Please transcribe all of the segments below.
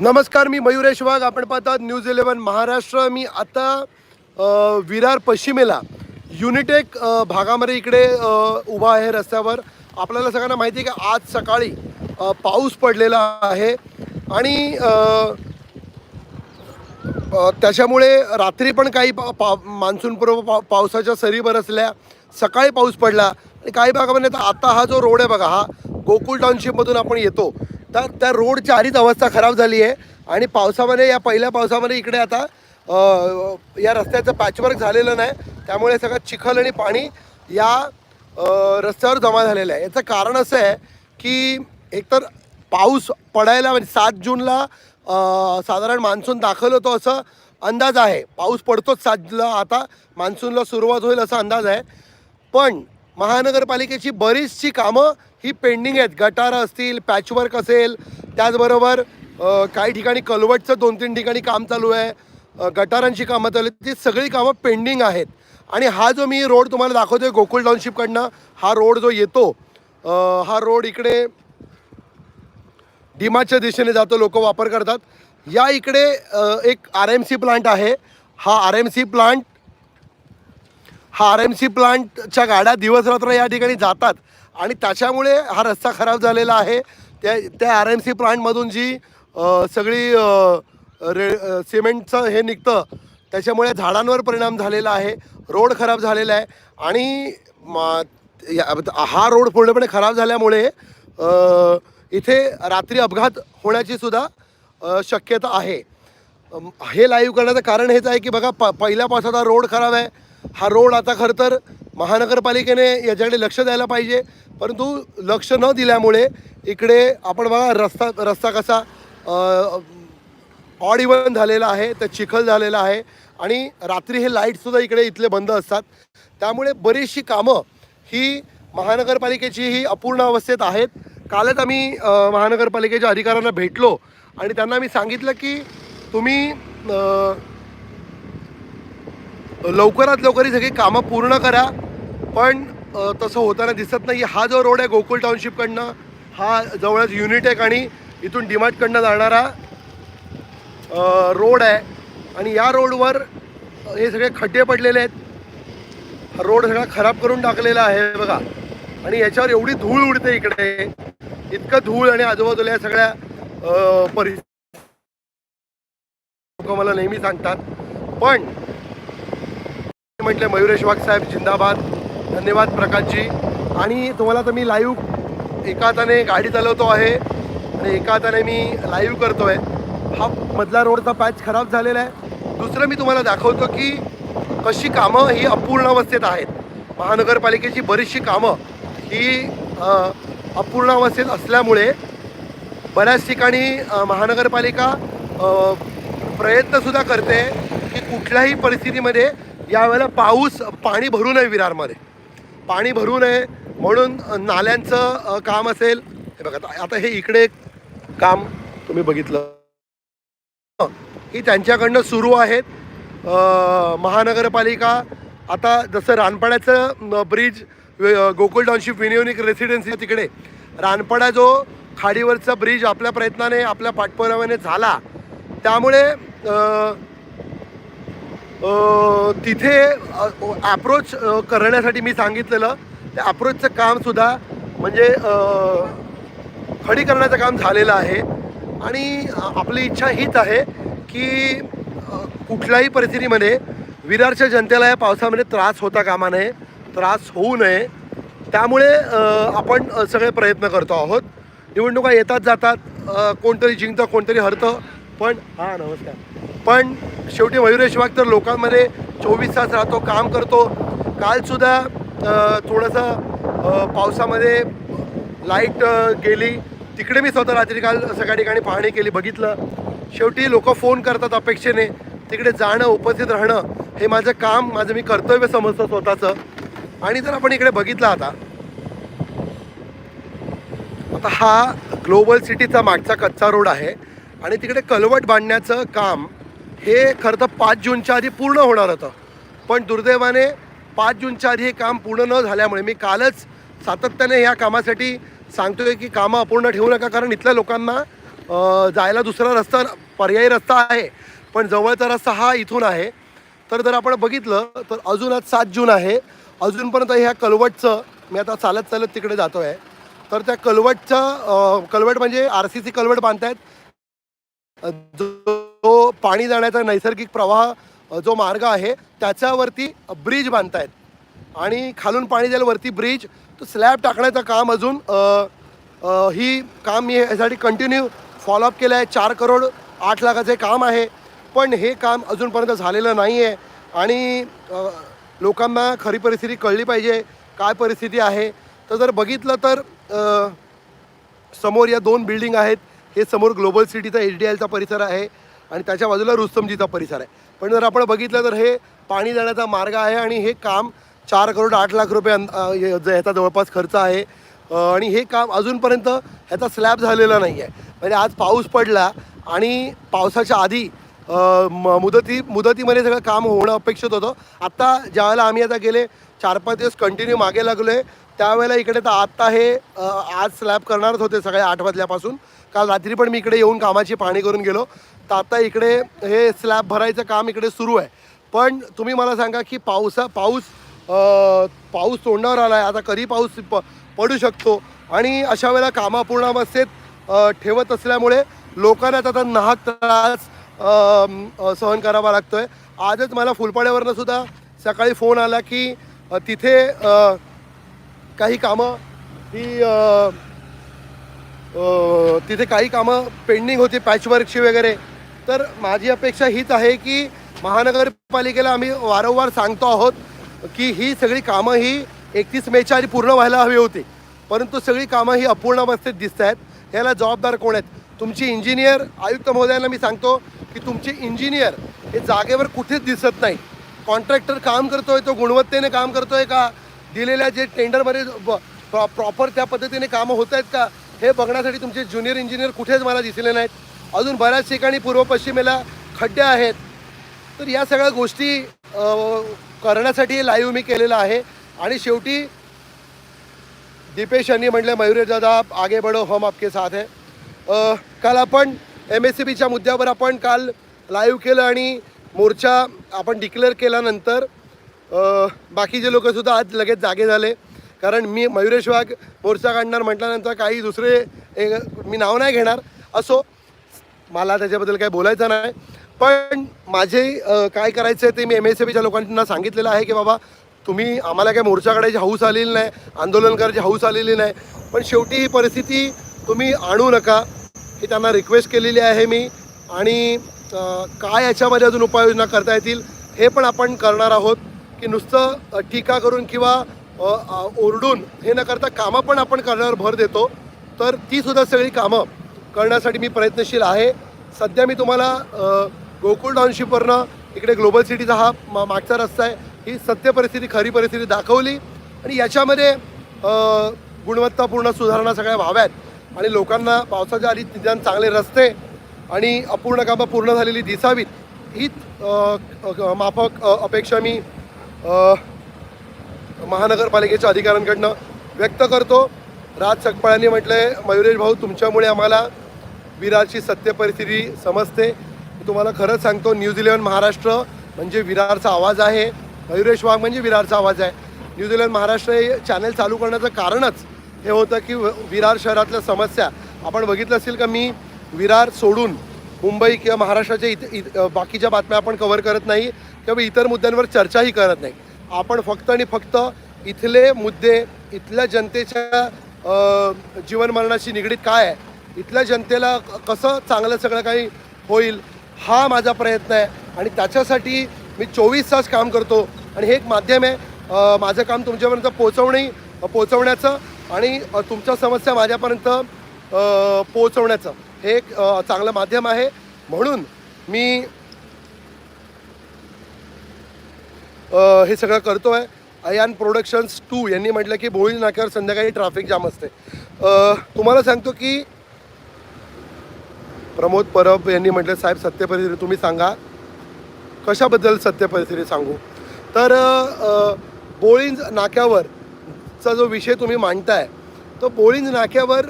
नमस्कार मी मयुरेश वाघ. आपण पाहतात न्यूज इलेव्हन महाराष्ट्र. मी आता विरार पश्चिमेला युनिटेक भागामध्ये इकडे उभा आहे रस्त्यावर. आपल्याला सगळ्यांना माहिती आहे की आज सकाळी पाऊस पडलेला आहे. आणि त्याच्यामुळे रात्री पण काही पा पा मान्सूनपूर्व पा पावसाच्या सरी बरसल्या. सकाळी पाऊस पडला. आणि काही भागामध्ये तर आता हा जो रोड आहे बघा हा गोकुळ टाउनशिपमधून आपण येतो. तर त्या रोडची आधीच अवस्था खराब झाली आहे. आणि पावसामध्ये या पहिल्या पावसामध्ये इकडे आता या रस्त्याचं पॅचवर्क झालेलं नाही. त्यामुळे सगळं चिखल आणि पाणी या रस्त्यावर जमा झालेलं आहे. याचं कारण असं आहे की एकतर पाऊस पडायला म्हणजे सात जूनला साधारण मान्सून दाखल होतो असं अंदाज आहे. पाऊस पडतोच सातला आता मान्सूनला सुरुवात होईल असा अंदाज आहे. पण महानगरपालिकेची बरीचशी कामं ही पेंडिंग आहेत. गटारं असतील पॅचवर्क असेल त्याचबरोबर काही ठिकाणी कलवटचं दोन तीन ठिकाणी काम चालू आहे. गटारांची कामं चालू आहेत. ती सगळी कामं पेंडिंग आहेत. आणि हा जो मी रोड तुम्हाला दाखवतोय गोकुळ टाउनशिपकडनं हा रोड जो येतो हा रोड इकडे डिमाच्या दिशेने जातो लोक वापर करतात. या इकडे एक आर एम सी प्लांट आहे. हा आर एम सी प्लांट हा आर एम सी प्लांटच्या गाड्या दिवसरात्र या ठिकाणी जातात. आणि त्याच्यामुळे हा रस्ता खराब झालेला आहे. त्या त्या आर एम सी प्लांटमधून जी सगळी रे सिमेंटचं हे निघतं त्याच्यामुळे झाडांवर परिणाम झालेला आहे. रोड खराब झालेला आहे. आणि या- हा रोड पूर्णपणे खराब झाल्यामुळे इथे रात्री अपघात होण्याची सुद्धा शक्यता आहे. हे लाईव्ह करण्याचं कारण हेच आहे की बघा प पहिल्या पावसाचा रोड खराब आहे. हा रोड आता खरं तर महानगरपालिकेने याच्याकडे लक्ष द्यायला पाहिजे. परंतु लक्ष न दिल्यामुळे इकडे आपण बघा रस्ता रस्ता कसा ऑड इवन झालेला आहे तर चिखल झालेला आहे आणि रात्री हे लाईटसुद्धा इकडे इथले बंद असतात. त्यामुळे बरीचशी कामं ही महानगरपालिकेची ही अपूर्ण अवस्थेत आहेत. कालच आम्ही महानगरपालिकेच्या अधिकाऱ्यांना भेटलो आणि त्यांना मी सांगितलं की तुम्ही लवकरात लवकर ही सगळी कामं पूर्ण करा. पण तसं होताना दिसत नाही हा जो रोड आहे गोकुळ टाउनशिपकडनं हा जवळच युनिटेक आणि इथून डिमार्टकडनं जाणारा रोड आहे. आणि या रोडवर हे सगळे खड्डे पडलेले आहेत. हा रोड सगळा खराब करून टाकलेला आहे बघा. आणि याच्यावर एवढी धूळ उडते इकडे. इतकं धूळ आणि आजूबाजूला या सगळ्या परिस्थिती परि लोक मला नेहमी सांगतात. पण म्हटले मयुरेश वाघ साहेब जिंदाबाद. धन्यवाद प्रकाशजी. आणि तुम्हाला तर मी लाईव्ह एका हाताने गाडी चालवतो आहे आणि एका हाताने मी लाईव्ह आहे हा मधला रोडचा पॅच खराब झालेला आहे. दुसरं मी तुम्हाला दाखवतो की कशी कामं ही अपूर्ण अवस्थेत आहेत. महानगरपालिकेची बरीचशी कामं ही अ, अपूर्ण अवस्थेत असल्यामुळे बऱ्याच ठिकाणी महानगरपालिका प्रयत्नसुद्धा करते की कुठल्याही परिस्थितीमध्ये यावेळेला पाऊस पाणी भरू नये विरारमध्ये. पाणी भरू नये म्हणून नाल्यांचं काम असेल. हे बघा आता- हे इकडे काम तुम्ही बघितलं. ही त्यांच्याकडनं सुरू आहेत. महानगरपालिका आता जसं रानपाड्याचं ब्रिज गोकुल टाउनशिप विनियोनिक रेसिडेन्सी तिकडे. रानपाडा जो खाडीवरचा ब्रिज आपल्या प्रयत्नाने आपल्या पाठपुराव्याने झाला त्यामुळे तिथे ॲप्रोच करण्यासाठी मी सांगितलेलं. त्या ॲप्रोचचं कामसुद्धा म्हणजे खडी करण्याचं काम झालेलं आहे. आणि आपली इच्छा हीच आहे की कुठल्याही परिस्थितीमध्ये विरारच्या जनतेला या पावसामध्ये त्रास होता कामा नये त्रास होऊ नये. त्यामुळे आपण सगळे प्रयत्न करतो आहोत. निवडणुका येतात जातात कोणतरी जिंकतं कोणतरी हरतं. पण हां नमस्कार. पण शेवटी मयुरेश वाघ तर लोकांमध्ये चोवीस तास राहतो काम करतो. कालसुद्धा थोडंसं पावसामध्ये लाइट गेली. तिकडे मी स्वतः रात्री काल सगळ्या ठिकाणी पाहणी केली बघितलं. शेवटी लोक फोन करतात अपेक्षेने. तिकडे जाणं उपस्थित राहणं हे माझं काम माझं मी कर्तव्य समजतो स्वतःचं. आणि जर आपण इकडे बघितलं आता आता हा ग्लोबल सिटीचा मागचा कच्चा रोड आहे. आणि तिकडे कलवट बांधण्याचं काम हे खरं तर पाच जूनच्या आधी पूर्ण होणार होतं. पण दुर्दैवाने पाच जूनच्या आधी हे काम पूर्ण न झाल्यामुळे मी कालच सातत्याने ह्या कामासाठी सांगतोय की कामं अपूर्ण ठेवू नका कारण इथल्या लोकांना जायला दुसरा रस्ता पर्यायी रस्ता आहे. पण जवळचा रस्ता हा इथून आहे. तर जर आपण बघितलं तर अजून आज सात जून आहे. अजूनपर्यंत ह्या कलवटचं मी आता चालत चालत तिकडे जातो आहे तर त्या कलवटचं कलवट म्हणजे आर सी सी कलवट बांधतायत. जो पाणी जाण्याचा नैसर्गिक प्रवाह जो मार्ग आहे त्याच्यावरती ब्रिज बांधतायत. आणि खालून पाणी जाईल वरती ब्रिज. तो स्लॅब टाकण्याचं काम अजून ही काम मी यासाठी कंटिन्यू फॉलोअप केलं आहे. चार करोड आठ लाखाचे काम आहे. पण हे काम अजूनपर्यंत झालेलं नाही आहे आणि लोकांना खरी परिस्थिती कळली पाहिजे. काय परिस्थिती आहे? तर जर बघितलं तर समोर या दोन बिल्डिंग आहेत. हे समोर ग्लोबल सिटीचा एच डी एलचा परिसर आहे. आणि त्याच्या बाजूला रुस्तमजीचा परिसर आहे. पण जर आपण बघितलं तर हे पाणी जाण्याचा मार्ग आहे आणि हे काम चार करोड आठ लाख रुपये अं- ज- ह्याचा जवळपास खर्च आहे. आणि हे काम अजूनपर्यंत ह्याचा स्लॅब झालेला नाही आहे म्हणजे आज पाऊस पडला आणि पावसाच्या आधी म- मुदती मुदतीमध्ये सगळं काम होणं अपेक्षित होतं. आत्ता ज्यावेळेला आम्ही आता गेले चार पाच दिवस कंटिन्यू मागे लागलो आहे त्यावेळेला इकडे तर आत्ता हे आज स्लॅब करणारच होते सगळे आठ वाजल्यापासून. काल रात्री पण मी इकडे येऊन कामाची पाणी करून गेलो. तर आता इकडे हे स्लॅब भरायचं काम इकडे सुरू आहे. पण तुम्ही मला सांगा की पावसा पाऊस पाऊस तोंडावर आला आहे आता कधी पाऊस प पडू शकतो? आणि अशा वेळेला कामं पूर्ण ठेवत असल्यामुळे लोकांना त्याचा नाहक त्रास सहन करावा लागतो आहे आजच मला फुलपाड्यावरनं सुद्धा सकाळी फोन आला की तिथे काही कामं ही तिथे काही कामं पेंडिंग होती पॅचवर्कची वगैरे. तर माझी अपेक्षा हीच आहे की महानगरपालिकेला आम्ही वारंवार सांगतो आहोत की ही सगळी कामं ही एकतीस मेच्या आधी पूर्ण व्हायला हवी होती. परंतु सगळी कामं ही अपूर्ण अवस्थेत दिसत आहेत. याला जबाबदार कोण आहेत? तुमची इंजिनियर आयुक्त महोदयांना मी सांगतो की तुमचे इंजिनियर हे जागेवर कुठेच दिसत नाही. कॉन्ट्रॅक्टर काम करतोय तो गुणवत्तेने काम करतोय का? दिलेल्या जे टेंडरमध्ये प्रॉपर त्या पद्धतीने कामं होत आहेत का हे बघण्यासाठी तुमचे ज्युनियर इंजिनियर कुठेच मला दिसले नाहीत. अजून बऱ्याच ठिकाणी पूर्व पश्चिमेला खड्डे आहेत. तर या सगळ्या गोष्टी करण्यासाठी लाईव्ह मी केलेलं आहे. आणि शेवटी दीपेश यांनी म्हटलं मयुरी दादा आगे बढो हम आपके साथ है. काल आपण एम एस सी बीच्या मुद्द्यावर आपण काल लाईव्ह केलं आणि मोर्चा आपण डिक्लेअर केल्यानंतर बाकीचे लोकंसुद्धा आज लगेच जागे झाले. कारण मी मयुरेश वाघ मोर्चा काढणार म्हटल्यानंतर काही दुसरे मी नाव नाही घेणार. असो मला त्याच्याबद्दल काही बोलायचं नाही. पण माझे काय करायचं आहे ते मी एम एस बीच्या लोकांना सांगितलेलं आहे की बाबा तुम्ही आम्हाला काय मोर्चा काढायची हौस आलेली नाही आंदोलन करायची हौस आलेली नाही. पण शेवटी ही परिस्थिती तुम्ही आणू नका ही त्यांना रिक्वेस्ट केलेली आहे मी. आणि काय याच्यामध्ये अजून उपाययोजना करता येतील हे पण आपण करणार आहोत. की नुसतं टीका करून किंवा ओरडून हे न करता कामं पण आपण करण्यावर भर देतो. तर ती सुद्धा सगळी कामं करण्यासाठी मी प्रयत्नशील आहे. सध्या मी तुम्हाला गोकुळ टाउनशिपवरनं इकडे ग्लोबल सिटीचा हा मा- मागचा रस्ता आहे. ही सत्य परिस्थिती खरी परिस्थिती दाखवली. आणि याच्यामध्ये गुणवत्तापूर्ण सुधारणा सगळ्या व्हाव्यात. आणि लोकांना पावसाच्या आधी निदान चांगले रस्ते आणि अपूर्ण कामं पूर्ण झालेली दिसावीत. हीच माफक अपेक्षा मी महानगरपालिकेच्या अधिकाऱ्यांकडनं व्यक्त करतो. राज सकपाळांनी म्हटलंय मयुरेश भाऊ तुमच्यामुळे आम्हाला विरारची सत्य परिस्थिती समजते. मी तुम्हाला खरंच सांगतो न्यूज इलेव्हन महाराष्ट्र म्हणजे विरारचा आवाज आहे. मयुरेश वाघ म्हणजे विरारचा आवाज आहे. न्यूज इलेव्हन महाराष्ट्र हे चॅनल चालू करण्याचं कारणच हे होतं की विरार शहरातल्या समस्या. आपण बघितलं असेल का मी विरार सोडून मुंबई किंवा महाराष्ट्राच्या इत, इत बाकीच्या बातम्या आपण कव्हर करत नाही. किंवा इतर मुद्द्यांवर चर्चाही करत नाही. आपण फक्त आणि फक्त इथले मुद्दे इथल्या जनतेच्या जीवनमरणाशी निगडीत काय आहे इथल्या जनतेला कसं चांगलं सगळं काही होईल हा माझा प्रयत्न आहे. आणि त्याच्यासाठी मी चोवीस तास काम करतो. आणि हे एक माध्यम आहे. माझं काम तुमच्यापर्यंत पोचवणे पोचवण्याचं आणि तुमच्या समस्या माझ्यापर्यंत पोचवण्याचं हे एक चांगलं माध्यम आहे. म्हणून मी हे सगळं करतो आहे अयान प्रोडक्शन्स टू यांनी म्हटलं की भोळी नाक्यावर संध्याकाळी ट्रॅफिक जाम असते. तुम्हाला सांगतो की प्रमोद परब यांनी म्हटलं साहेब सत्य परिस्थिती तुम्ही सांगा. कशाबद्दल सत्य परिस्थिती सांगू? तर अ, बोळींज नाक्यावरचा जो विषय तुम्ही मांडताय तो बोळींज नाक्यावर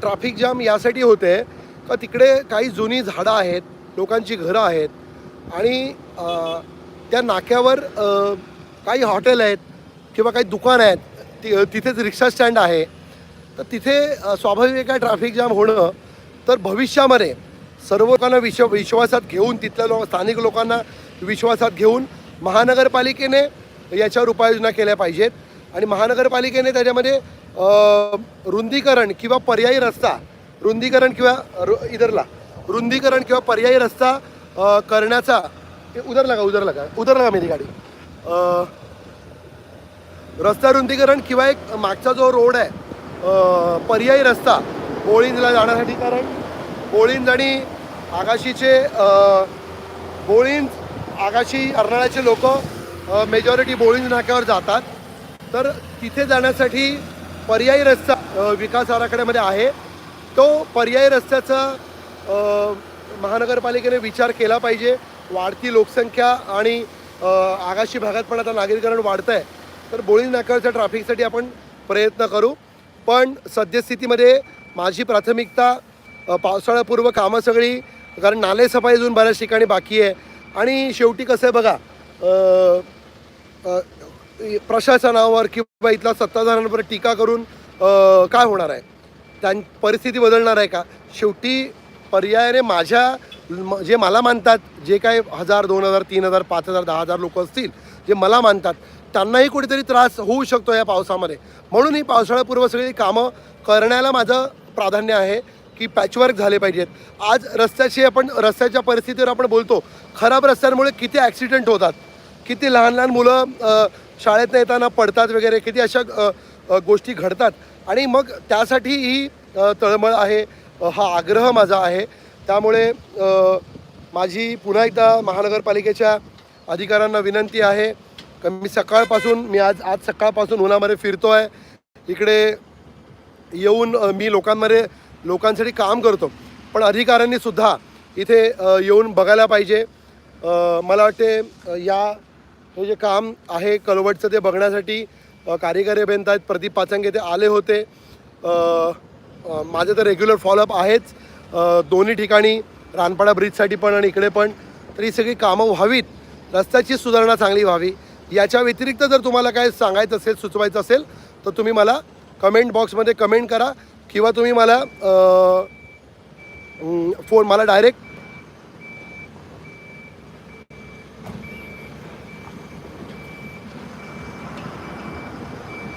ट्रॅफिक जाम यासाठी होते का तिकडे काही जुनी झाडं आहेत लोकांची घरं आहेत आणि त्या नाक्यावर काही हॉटेल आहेत किंवा काही दुकान आहेत ति तिथेच रिक्षा स्टँड आहे. तर तिथे स्वाभाविक आहे ट्रॅफिक जाम होणं तर भविष्यामध्ये सर्व लोकांना विश्व विश्वासात घेऊन तिथल्या लो स्थानिक लोकांना विश्वासात घेऊन महानगरपालिकेने याच्यावर उपाययोजना केल्या पाहिजेत. आणि महानगरपालिकेने त्याच्यामध्ये रुंदीकरण किंवा पर्यायी रस्ता रुंदीकरण किंवा रु- इधरला रुंदीकरण किंवा पर्यायी रस्ता करण्याचा उधर लगा उधर लगा उधर लगा मेरी गाडी? रस्ता रुंदीकरण किंवा एक मागचा जो रोड आहे पर्यायी रस्ता बोळींजला जाण्यासाठी कारण बोळींज आणि आगाशीचे बोळींज आगाशी अर्नाळ्याचे लोक मेजॉरिटी बोळींज नाक्यावर जातात. तर तिथे जाण्यासाठी पर्यायी रस्ता विकास आराखड्यामध्ये आहे. तो पर्यायी रस्त्याचा महानगरपालिकेने विचार केला पाहिजे. वाढती लोकसंख्या आणि आगाशी भागात पण आता नागरीकरण वाढतं आहे तर बोळी नाक्यावरच्या ट्रॅफिकसाठी आपण प्रयत्न करू. पण सद्यस्थितीमध्ये माझी प्राथमिकता पावसाळ्यापूर्व कामं सगळी कारण नाले सफाई अजून बऱ्याच ठिकाणी बाकी आहे. आणि शेवटी कसं आहे बघा प्रशासनावर किंवा इथल्या सत्ताधाऱ्यांवर टीका करून काय होणार आहे? त्यां परिस्थिती बदलणार आहे का? शेवटी पर्यायाने माझ्या म- जे मला मानतात जे काय हजार दोन हजार तीन हजार पाच हजार दहा हजार लोक असतील जे मला मानतात त्यांनाही कुठेतरी त्रास होऊ शकतो या पावसामध्ये. म्हणून ही पावसाळ्यापूर्व सगळी कामं करण्याला माझं प्राधान्य आहे की पॅचवर्क झाले पाहिजेत. आज रस्त्याशी आपण रस्त्याच्या परिस्थितीवर आपण बोलतो खराब रस्त्यांमुळे किती ॲक्सिडेंट होतात किती लहान लहान मुलं शाळेत येताना पडतात वगैरे किती अशा गोष्टी घडतात. आणि मग त्यासाठी ही तळमळ आहे हा आग्रह माझा आहे. त्यामुळे माझी पुन्हा एकदा महानगरपालिकेच्या अधिकाऱ्यांना विनंती आहे. का मी सकाळपासून मी आज आज सकाळपासून उन्हामध्ये फिरतो आहे इकडे येऊन मी लोकांमध्ये लोकांसाठी काम करतो. पण अधिकाऱ्यांनी सुद्धा इथे येऊन बघायला पाहिजे. मला वाटते या हे जे काम आहे कलवटचं ते बघण्यासाठी कार्यकारी अभियंता आहेत प्रदीप पाचंगे ते आले होते. माझं तर रेग्युलर फॉलोअप आहेच. दोन्ही ठिकाणी रानपाडा ब्रिजसाठी पण आणि इकडे पण. तर ही सगळी कामं व्हावीत. रस्त्याची सुधारणा चांगली व्हावी. याच्या व्यतिरिक्त जर तुम्हाला काय सांगायचं असेल सुचवायचं असेल तर तुम्ही मला कमेंट बॉक्समध्ये कमेंट करा किंवा तुम्ही मला फोन मला डायरेक्ट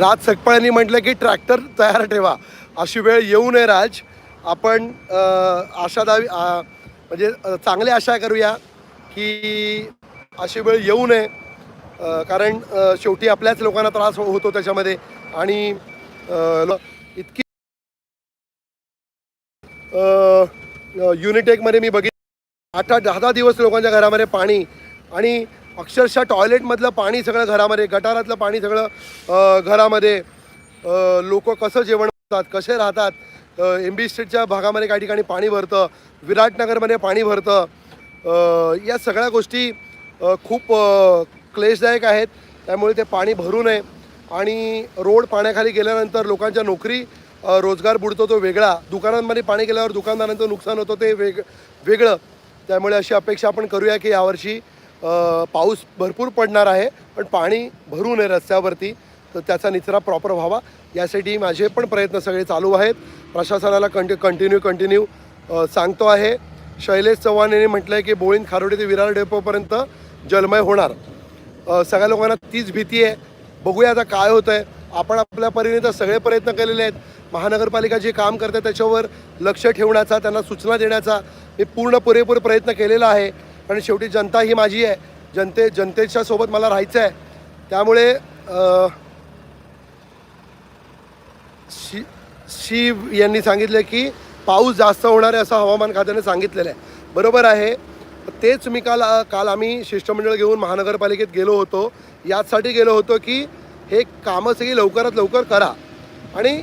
राज सकपाळ्यांनी म्हटलं की ट्रॅक्टर तयार ठेवा. अशी वेळ येऊ नये राज. आपण आशादावी म्हणजे चांगली आशा करूया की अशी वेळ येऊ नये कारण शेवटी आपल्याच लोकांना त्रास होतो त्याच्यामध्ये आणि इतकी युनिटेकमध्ये मी बघितलं आठ आठ दहा दहा दिवस लोकांच्या घरामध्ये पाणी आणि अक्षरशः टॉयलेटमधलं पाणी सगळं घरामध्ये गटारातलं पाणी सगळं घरामध्ये लोक कसं जेवण कसे राहतात. एम बी स्टेटच्या भागामध्ये काही ठिकाणी पाणी भरतं विराटनगरमध्ये पाणी भरतं. या सगळ्या गोष्टी खूप क्लेशदायक आहेत. त्यामुळे ते पाणी भरू नये. आणि रोड पाण्याखाली गेल्यानंतर लोकांच्या नोकरी रोजगार बुडतो तो वेगळा. दुकानांमध्ये पाणी गेल्यावर दुकानदारांचं नुकसान होतं ते वेग वेगळं. त्यामुळे अशी अपेक्षा आपण करूया की यावर्षी पाऊस भरपूर पडणार आहे पण पाणी भरू नये रस्त्यावरती. तर त्याचा निचरा प्रॉपर व्हावा. यासाठी माझे पण प्रयत्न सगळे चालू आहेत. प्रशासनाला कंटि कंटिन्यू कंटिन्यू सांगतो आहे. शैलेश चव्हाण यांनी म्हटलं आहे की बोळीन खारोडी ते विरार डेपोपर्यंत जलमय होणार. सगळ्या लोकांना तीच भीती आहे. बघूया आता काय होतं आहे आपण आपल्या परीने तर सगळे प्रयत्न केलेले आहेत. महानगरपालिका जे काम करते त्याच्यावर लक्ष ठेवण्याचा त्यांना सूचना देण्याचा मी पूर्ण पुरेपूर प्रयत्न केलेला आहे. कारण शेवटी जनता ही माझी आहे. जनते जनतेच्या सोबत मला राहायचं आहे त्यामुळे शी शिव यांनी सांगितलं की पाऊस जास्त होणार आहे असं हवामान खात्याने सांगितलेलं आहे. बरोबर आहे. तेच मी काल काल आम्ही शिष्टमंडळ घेऊन महानगरपालिकेत गेलो होतो. याचसाठी गेलो होतो की हे कामं सगळी लवकरात लवकर करा. आणि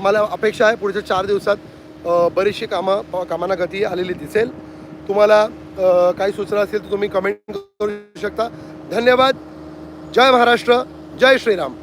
मला अपेक्षा आहे पुढच्या चार दिवसात बरीचशी कामं कामांना गती आलेली दिसेल. तुम्हाला काही सूचना असतील तर तुम्ही कमेंट करू शकता. धन्यवाद. जय महाराष्ट्र. जय श्रीराम.